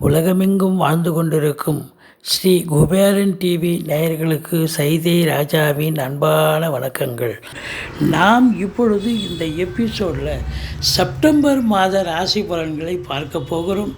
உலகமெங்கும் வாழ்ந்து கொண்டிருக்கும் ஸ்ரீ குபேரன் டிவி நேயர்களுக்கு சைதை ராஜாவின் அன்பான வணக்கங்கள். நாம் இப்பொழுது இந்த எபிசோடில் செப்டம்பர் மாத ராசி பலன்களை பார்க்க போகிறோம்.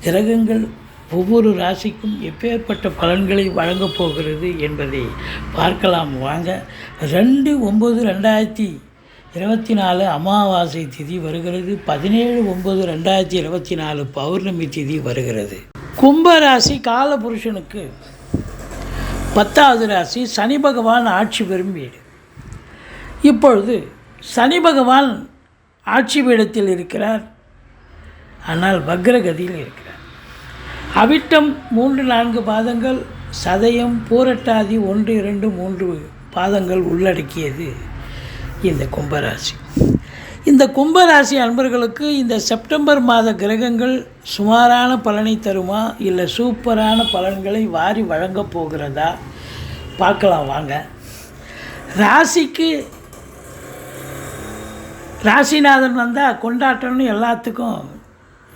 கிரகங்கள் ஒவ்வொரு ராசிக்கும் எப்பேற்பட்ட பலன்களை வழங்கப் போகிறது என்பதை பார்க்கலாம். வாங்க ரெண்டு ஒம்பது ரெண்டாயிரத்தி இருபத்தி நாலு அமாவாசை திதி வருகிறது. பதினேழு ஒம்பது ரெண்டாயிரத்தி இருபத்தி நாலு பௌர்ணமி திதி வருகிறது. கும்பராசி காலபுருஷனுக்கு பத்தாவது ராசி சனி பகவான் ஆட்சி பெறும் வீடு. இப்பொழுது சனி பகவான் ஆட்சி பீடத்தில் இருக்கிறார். ஆனால் வக்ரகதியில் இருக்கிறார். அவிட்டம் மூன்று நான்கு பாதங்கள் சதயம் பூரட்டாதி ஒன்று இரண்டு மூன்று பாதங்கள் உள்ளடக்கியது. இந்த கும்பராசி. இந்த கும்பராசி அன்பர்களுக்கு இந்த செப்டம்பர் மாத கிரகங்கள் சுமாரான பலனை தருமா? இல்லை சூப்பரான பலன்களை வாரி வழங்கப் போகிறதா? பார்க்கலாம் வாங்க. ராசிக்கு ராசிநாதன் வந்தால் கொண்டாட்டம்னு எல்லாத்துக்கும்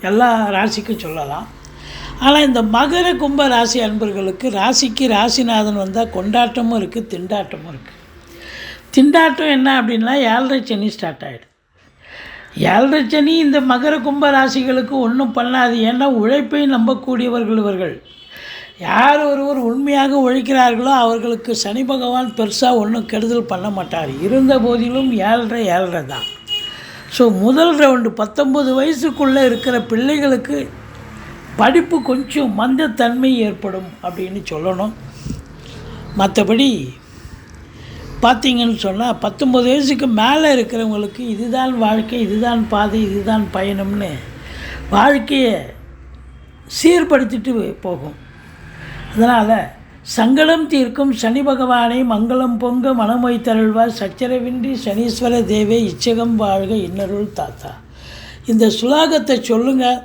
எல்லா ராசிக்கும் சொல்லலாம். ஆனால் இந்த மகர கும்ப ராசி அன்பர்களுக்கு ராசிக்கு ராசிநாதன் வந்தால் கொண்டாட்டமும் இருக்குது திண்டாட்டமும் இருக்குது திண்டாட்டம் என்ன அப்படின்னா ஏழரை சனி ஸ்டார்ட் ஆகிடுது ஏழரை சனி இந்த மகர கும்ப ராசிகளுக்கு ஒன்றும் பண்ணாது. ஏன்னா உழைப்பை நம்பக்கூடியவர்கள் இவர்கள். யார் ஒருவர் உண்மையாக உழைக்கிறார்களோ அவர்களுக்கு சனி பகவான் பெருசாக ஒன்றும் கெடுதல் பண்ண மாட்டார். இருந்த போதிலும் ஏழரை ஏழரை தான். ஸோ முதல் ரவுண்டு பத்தொம்பது வயசுக்குள்ளே இருக்கிற பிள்ளைகளுக்கு படிப்பு கொஞ்சம் மந்தத்தன்மை ஏற்படும் அப்படின்னு சொல்லணும். மற்றபடி பார்த்தீங்கன்னு சொன்னால் பத்தொம்பது வயசுக்கு மேலே இருக்கிறவங்களுக்கு இதுதான் வாழ்க்கை இதுதான் பாதை இதுதான் பயணம்னு வாழ்க்கையை சீர்படுத்திட்டு போகும். அதனால் சங்கடம் தீர்க்கும் சனி பகவானை மங்களம் பொங்க மனமொய் தருள்வார் சச்சரவின்றி சனீஸ்வர தேவே இச்சகம் வாழ்க இன்னருள் தாத்தா. இந்த சுலாகத்தை சொல்லுங்கள்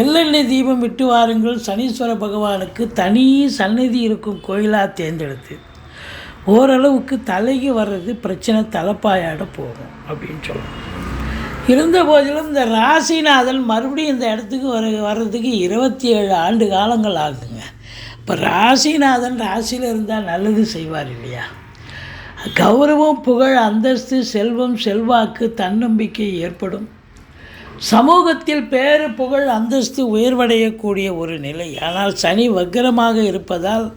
எள்ளெண்ணெய் தீபம் விட்டு வாருங்கள். சனீஸ்வர பகவானுக்கு தனி சந்நிதி இருக்கும் கோயிலாக தேர்ந்தெடுத்து. ஓரளவுக்கு தலைக்கு வர்றது பிரச்சனை தலைப்பாயாட போகும் அப்படின்னு சொல்லணும் இருந்த போதிலும் இந்த ராசிநாதன் மறுபடியும் இந்த இடத்துக்கு வர வர்றதுக்கு இருபத்தி ஏழு ஆண்டு காலங்கள் ஆகுங்க. இப்போ ராசிநாதன் ராசியில் இருந்தால் நல்லது செய்வார் இல்லையா? கௌரவம் புகழ் அந்தஸ்து செல்வம் செல்வாக்கு தன்னம்பிக்கை ஏற்படும். சமூகத்தில் பேரு புகழ் அந்தஸ்து உயர்வடையக்கூடிய ஒரு நிலை. ஆனால் சனி வக்கரமாக இருப்பதால்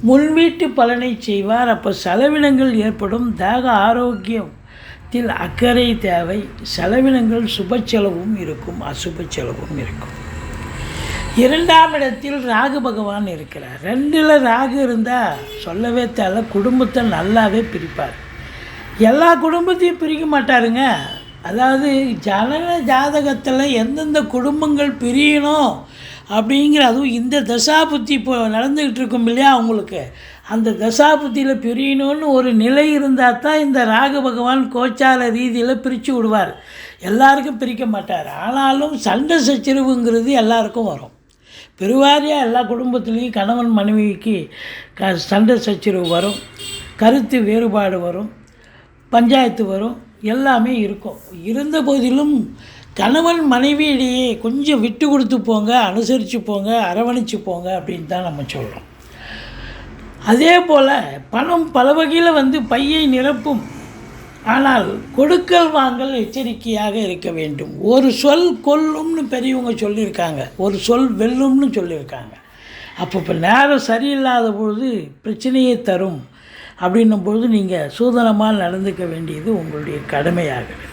முன்வீட்டு பலனை செய்வார். அப்போ செலவினங்கள் ஏற்படும். தேக ஆரோக்கியத்தில் அக்கறை தேவை. செலவினங்கள் சுப செலவும் இருக்கும். அசுப செலவும் இருக்கும். இரண்டாம் இடத்தில் ராகு பகவான் இருக்கிறார். ரெண்டில் ராகு இருந்தால் சொல்லவே தேவை. குடும்பத்தை நல்லாவே பிரிப்பார். எல்லா குடும்பத்தையும் பிரிக்க மாட்டாருங்க. அதாவது ஜனன ஜாதகத்தில் எந்தெந்த குடும்பங்கள் பிரியணும் அப்படிங்கிற அதுவும் இந்த தசாபுத்தி இப்போ நடந்துக்கிட்டு இருக்கும் இல்லையா அவங்களுக்கு? அந்த தசாபுத்தியில் பிரியணும்னு ஒரு நிலை இருந்தால் தான் இந்த ராகு பகவான் கோச்சார ரீதியில் பிரித்து விடுவார். எல்லாருக்கும் பிரிக்க மாட்டார். ஆனாலும் சண்டை சச்சரவுங்கிறது எல்லாருக்கும் வரும். பெருவாரியாக எல்லா குடும்பத்துலேயும் கணவன் மனைவிக்கு க சண்டை சச்சரவு வரும். கருத்து வேறுபாடு வரும். பஞ்சாயத்து வரும். எல்லாமே இருக்கும். இருந்த போதிலும் கணவன் மனைவியிடையே கொஞ்சம் விட்டு கொடுத்து போங்க அனுசரித்து போங்க அரவணைச்சு போங்க அப்படின்னு தான் நம்ம சொல்கிறோம் அதே போல் பணம் பல வகையில் வந்து பையை நிரப்பும். ஆனால் கொடுக்கல் வாங்கல் எச்சரிக்கையாக இருக்க வேண்டும். ஒரு சொல் கொல்லும்னு பெரியவங்க சொல்லியிருக்காங்க. ஒரு சொல் வெல்லும்னு சொல்லியிருக்காங்க. அப்போ இப்போ நேரம் சரியில்லாத பொழுது பிரச்சனையை தரும். அப்படின்னும் பொழுது நீங்கள் சூதனமாக நடந்துக்க வேண்டியது உங்களுடைய கடமையாகிறது.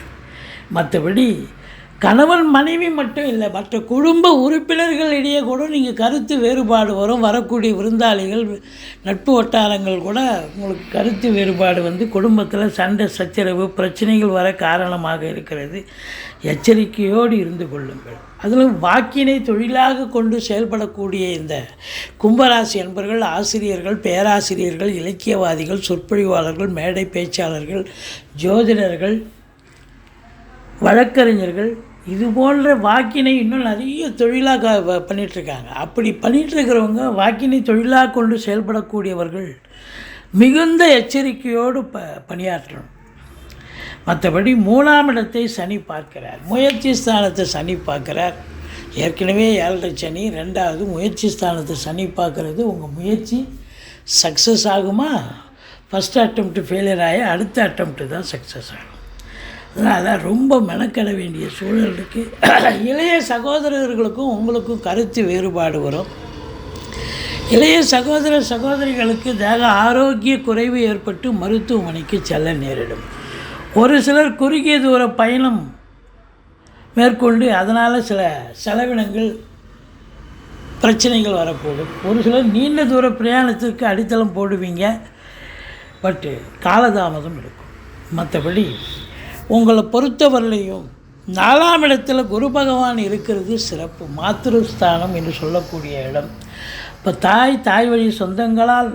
மற்றபடி கணவன் மனைவி மட்டும் இல்லை மற்ற குடும்ப உறுப்பினர்களிடையே கூட நீங்கள் கருத்து வேறுபாடு வரும். வரக்கூடிய விருந்தாளிகள் நட்பு வட்டாரங்கள் கூட உங்களுக்கு கருத்து வேறுபாடு வந்து குடும்பத்தில் சண்டை சச்சரவு பிரச்சனைகள் வர காரணமாக இருக்கிறது. எச்சரிக்கையோடு இருந்து கொள்ளுங்கள். அதில் வாக்கினை தொழிலாக கொண்டு செயல்படக்கூடிய இந்த கும்பராசி என்பர்கள் ஆசிரியர்கள் பேராசிரியர்கள் இலக்கியவாதிகள் சொற்பொழிவாளர்கள் மேடை பேச்சாளர்கள் ஜோதிடர்கள் வழக்கறிஞர்கள் இது போன்ற வாக்கினை இன்னும் நிறைய தொழிலாக வ- பண்ணிகிட்ருக்காங்க அப்படி பண்ணிகிட்ருக்கிறவங்க வாக்கினை தொழிலாக கொண்டு செயல்படக்கூடியவர்கள் மிகுந்த எச்சரிக்கையோடு ப பணியாற்றணும். மற்றபடி மூணாம் இடத்தை சனி பார்க்கிறார். முயற்சி ஸ்தானத்தை சனி பார்க்கிறார். ஏற்கனவே ஏழரை சனி ரெண்டாவது முயற்சி ஸ்தானத்தை சனி பார்க்குறது. உங்கள் முயற்சி சக்ஸஸ் ஆகுமா? ஃபஸ்ட் அட்டம்ப்ட் ஃபெயிலியர் ஆகி அடுத்த அட்டம்ப்ட் தான் சக்ஸஸ் ஆகும். அதனால் ரொம்ப மெனக்கட வேண்டிய சூழல் இருக்குது இளைய சகோதரர்களுக்கும் உங்களுக்கும் கருத்து வேறுபாடு வரும். இளைய சகோதர சகோதரிகளுக்கு தேக ஆரோக்கிய குறைவு ஏற்பட்டு மருத்துவமனைக்கு செல்ல நேரிடும். ஒரு சிலர் குறுகிய தூர பயணம் மேற்கொண்டு அதனால் சில செலவினங்கள் பிரச்சனைகள் வரக்கூடும் ஒரு சிலர் நீண்ட தூர பிரயாணத்திற்கு அடித்தளம் போடுவீங்க பட்டு காலதாமதம் இருக்கும் மற்றபடி உங்களை பொறுத்தவரையிலையும் நாலாம் இடத்துல குரு பகவான் இருக்கிறது சிறப்பு. மாத்திருஸ்தானம் என்று சொல்லக்கூடிய இடம். இப்போ தாய் தாய் வழி சொந்தங்களால்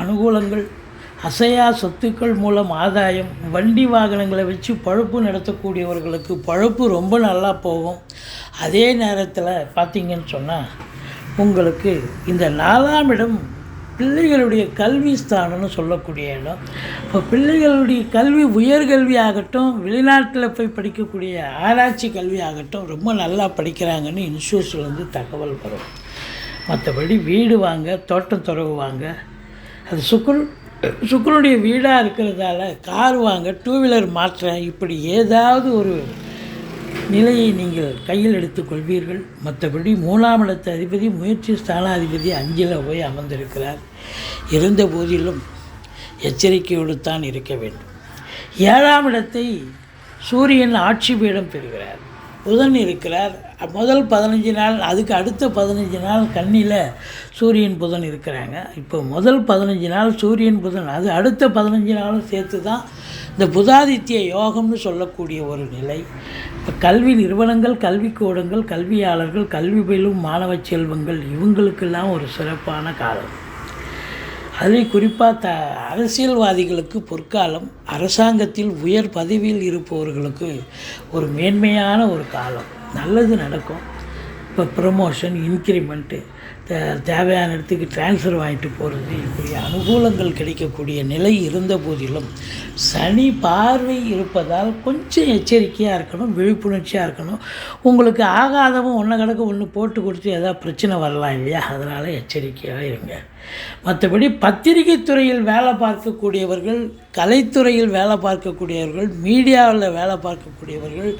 அனுகூலங்கள் அசையா சொத்துக்கள் மூலம் ஆதாயம் வண்டி வாகனங்களை வச்சு பழப்பு நடத்தக்கூடியவர்களுக்கு பழப்பு ரொம்ப நல்லா போகும். அதே நேரத்தில் பார்த்திங்கன்னு சொன்னால் உங்களுக்கு இந்த நாலாம் இடம் பிள்ளைகளுடைய கல்வி ஸ்தானம்னு சொல்லக்கூடிய இடம். இப்போ பிள்ளைகளுடைய கல்வி உயர்கல்வி ஆகட்டும் வெளிநாட்டில் போய் படிக்கக்கூடிய ஆராய்ச்சி கல்வி ஆகட்டும் ரொம்ப நல்லா படிக்கிறாங்கன்னு இன்ஸ்டியூட்ஸ்லேருந்து தகவல் வரும். மற்றபடி வீடு வாங்க தோட்டம் துறவு வாங்க அது சுக்குரு சுக்குருடைய வீடாக இருக்கிறதால கார் வாங்க டூ வீலர் மாற்ற இப்படி ஏதாவது ஒரு நிலையை நீங்கள் கையில் எடுத்துக்கொள்வீர்கள் மற்றபடி மூணாம் இடத்து அதிபதி முயற்சி ஸ்தானாதிபதி அஞ்சில் போய் அமர்ந்திருக்கிறார். இருந்த போதிலும் எச்சரிக்கையோடு தான் இருக்க வேண்டும். ஏழாம் இடத்தை சூரியன் ஆட்சி பீடம் பெறுகிறார். புதன் இருக்கிறார். முதல் பதினஞ்சு நாள் அதுக்கு அடுத்த பதினஞ்சு நாள் கண்ணியில் சூரியன் புதன் இருக்கிறாங்க. இப்போ முதல் பதினஞ்சு நாள் சூரியன் புதன் அது அடுத்த பதினஞ்சு நாளும் சேர்த்து தான் இந்த புதாதித்ய யோகம்னு சொல்லக்கூடிய ஒரு நிலை. கல்வி நிறுவனங்கள் கல்விக்கூடங்கள் கல்வியாளர்கள் கல்வி பயிலும் மாணவ செல்வங்கள் இவங்களுக்கெல்லாம் ஒரு சிறப்பான காலம். அதில் குறிப்பாக த அரசியல்வாதிகளுக்கு பொற்காலம் அரசாங்கத்தில் உயர் பதவியில் இருப்பவர்களுக்கு ஒரு மேன்மையான ஒரு காலம். நல்லது நடக்கும். இப்போ ப்ரமோஷன் இன்க்ரிமெண்ட்டு தே தேவையான இடத்துக்கு ட்ரான்ஸ்ஃபர் வாங்கிட்டு போகிறது இப்படி அனுகூலங்கள் கிடைக்கக்கூடிய நிலை இருந்த போதிலும் சனி பார்வை இருப்பதால் கொஞ்சம் எச்சரிக்கையாக இருக்கணும் விழிப்புணர்ச்சியாக இருக்கணும். உங்களுக்கு ஆகாதவும் ஒன்று கணக்கு ஒன்று போட்டு கொடுத்து ஏதாவது பிரச்சனை வரலாம் இல்லையா? அதனால் எச்சரிக்கையாக இருங்க. மற்றபடி பத்திரிகை துறையில் வேலை பார்க்கக்கூடியவர்கள் கலைத்துறையில் வேலை பார்க்கக்கூடியவர்கள் மீடியாவில் வேலை பார்க்கக்கூடியவர்கள்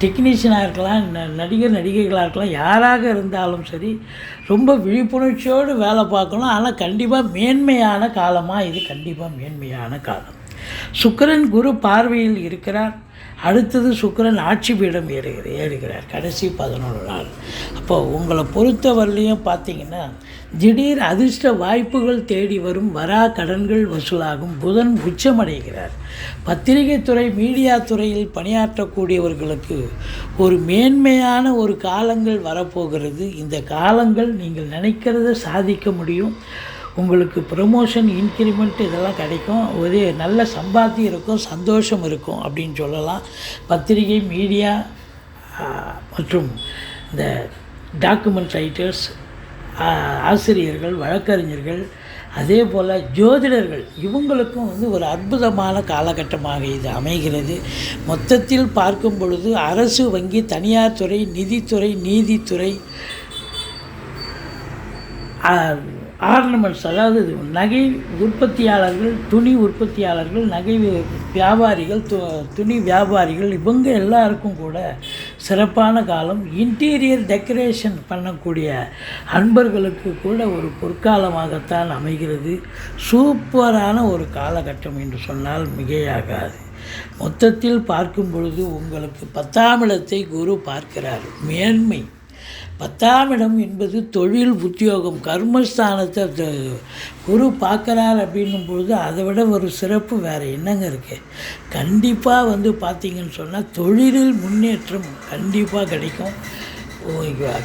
டெக்னீஷியனாக இருக்கலாம் ந- நடிகர் நடிகைகளாக இருக்கலாம் யாராக இருந்தாலும் சரி ரொம்ப விழிப்புணர்ச்சியோடு வேலை பார்க்கணும். ஆனால் கண்டிப்பாக மேன்மையான காலமாக இது கண்டிப்பாக மேன்மையான காலம். சுக்கரன் குரு பார்வையில் இருக்கிறார். அடுத்தது சுக்கரன் ஆட்சி பீடம் ஏறுகிற ஏறுகிறார். கடைசி பதினொரு நாள். அப்போ உங்களை பொறுத்தவரையிலையும் பார்த்தீங்கன்னா திடீர் அதிர்ஷ்ட வாய்ப்புகள் தேடி வரும் வரா கடன்கள் வசூலாகும். புதன் உச்சமடைகிறார். பத்திரிகை துறை மீடியா துறையில் பணியாற்றக்கூடியவர்களுக்கு ஒரு மேன்மையான ஒரு காலங்கள் வரப்போகிறது. இந்த காலங்கள் நீங்கள் நினைக்கிறத சாதிக்க முடியும். உங்களுக்கு ப்ரமோஷன் இன்க்ரிமெண்ட் இதெல்லாம் கிடைக்கும். ஒரு நல்ல சம்பாத்தியம் இருக்கும் சந்தோஷம் இருக்கும் அப்படின்னு சொல்லலாம். பத்திரிகை மீடியா மற்றும் இந்த டாக்குமெண்ட் ரைட்டர்ஸ் ஆசிரியர்கள் வழக்கறிஞர்கள் அதே போல் ஜோதிடர்கள் இவங்களுக்கும் வந்து ஒரு அற்புதமான காலகட்டமாக இது அமைகிறது. மொத்தத்தில் பார்க்கும் பொழுது அரசு வங்கி தனியார் துறை நிதித்துறை நீதித்துறை ஆர்னமெண்ட்ஸ் அதாவது நகை உற்பத்தியாளர்கள் துணி உற்பத்தியாளர்கள் நகை வியாபாரிகள் து துணி வியாபாரிகள் இவங்க எல்லாருக்கும் கூட சிறப்பான காலம். இன்டீரியர் டெக்கரேஷன் பண்ணக்கூடிய அன்பர்களுக்கு கூட ஒரு பொற்காலமாகத்தான் அமைகிறது. சூப்பரான ஒரு காலகட்டம் என்று சொன்னால் மிகையாகாது. மொத்தத்தில் பார்க்கும் பொழுது உங்களுக்கு பத்தாம் இடத்தை குரு பார்க்கிறார். மேன்மை. பத்தாம் இடம் என்பது தொழில் உத்தியோகம் கர்மஸ்தானத்தை குரு பார்க்குறார் அப்படின்னும் பொழுது அதை விட ஒரு சிறப்பு வேறு என்னங்க இருக்குது கண்டிப்பாக வந்து பார்த்தீங்கன்னு சொன்னால் தொழிலில் முன்னேற்றம் கண்டிப்பாக கிடைக்கும்.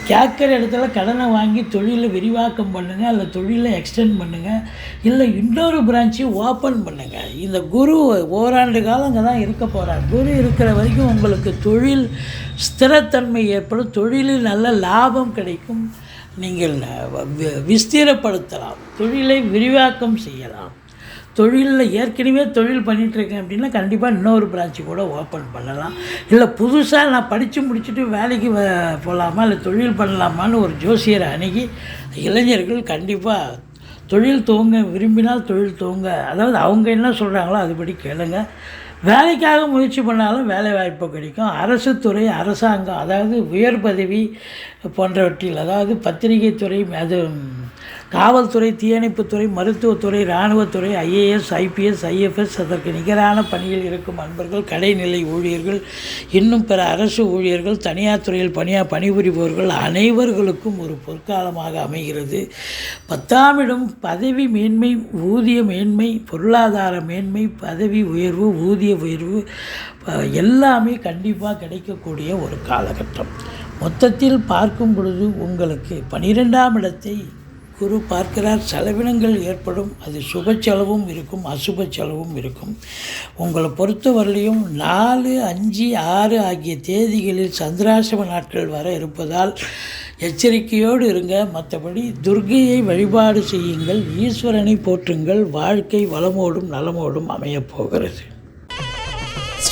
கேட்குற இடத்துல கடனை வாங்கி தொழிலை விரிவாக்கம் பண்ணுங்கள் அல்ல தொழிலை எக்ஸ்டெண்ட் பண்ணுங்கள் இல்லை இன்னொரு பிரான்ச்சையும் ஓப்பன் பண்ணுங்கள் இந்த குரு ஓராண்டு காலம் அங்கே தான் இருக்க போகிறார் குரு இருக்கிற வரைக்கும் உங்களுக்கு தொழில் ஸ்திரத்தன்மை ஏற்படும். தொழிலில் நல்ல லாபம் கிடைக்கும். நீங்கள் விஸ்தீரப்படுத்தலாம். தொழிலை விரிவாக்கம் செய்யலாம். தொழிலில் ஏற்கனவே தொழில் பண்ணிகிட்ருக்கேன் அப்படின்னா கண்டிப்பாக இன்னொரு பிரான்ச்சு கூட ஓப்பன் பண்ணலாம். இல்லை புதுசாக நான் படித்து முடிச்சுட்டு வேலைக்கு வ- போகலாமா இல்லை தொழில் பண்ணலாமான்னு ஒரு ஜோசியரை அணுகி இளைஞர்கள் கண்டிப்பாக தொழில் துவங்க விரும்பினால் தொழில் துவங்க. அதாவது அவங்க என்ன சொல்கிறாங்களோ அதுபடி கேளுங்க. வேலைக்காக முயற்சி பண்ணாலும் வேலை வாய்ப்பு கிடைக்கும். அரசு துறை அரசாங்கம் அதாவது உயர் பதவி போன்றவற்றில் அதாவது பத்திரிகை துறை அது காவல்துறை தீயணைப்புத்துறை மருத்துவத்துறை இராணுவத்துறை ஐஏஎஸ் ஐபிஎஸ் ஐஎஃப்எஸ் அதற்கு நிகரான பணியில் இருக்கும் அன்பர்கள் கடைநிலை ஊழியர்கள் இன்னும் பிற அரசு ஊழியர்கள் தனியார் துறையில் பணியா பணிபுரிபவர்கள் அனைவர்களுக்கும் ஒரு பொற்காலமாக அமைகிறது. பத்தாம் இடம் பதவி மேன்மை ஊதிய மேன்மை பொருளாதார மேன்மை பதவி உயர்வு ஊதிய உயர்வு எல்லாமே கண்டிப்பாக கிடைக்கக்கூடிய ஒரு காலகட்டம். மொத்தத்தில் பார்க்கும் பொழுது உங்களுக்கு பனிரெண்டாம் இடத்தை குரு பார்க்கிறார் செலவினங்கள் ஏற்படும் அது சுப செலவும் இருக்கும் அசுப செலவும் இருக்கும். உங்களை பொறுத்தவரையிலையும் நாலு அஞ்சு ஆறு ஆகிய தேதிகளில் சந்திராசிரம நாட்கள் வர இருப்பதால் எச்சரிக்கையோடு இருங்க. மற்றபடி துர்கையை வழிபாடு செய்யுங்கள் ஈஸ்வரனை போற்றுங்கள் வாழ்க்கை வளமோடும் நலமோடும் அமையப் போகிறது.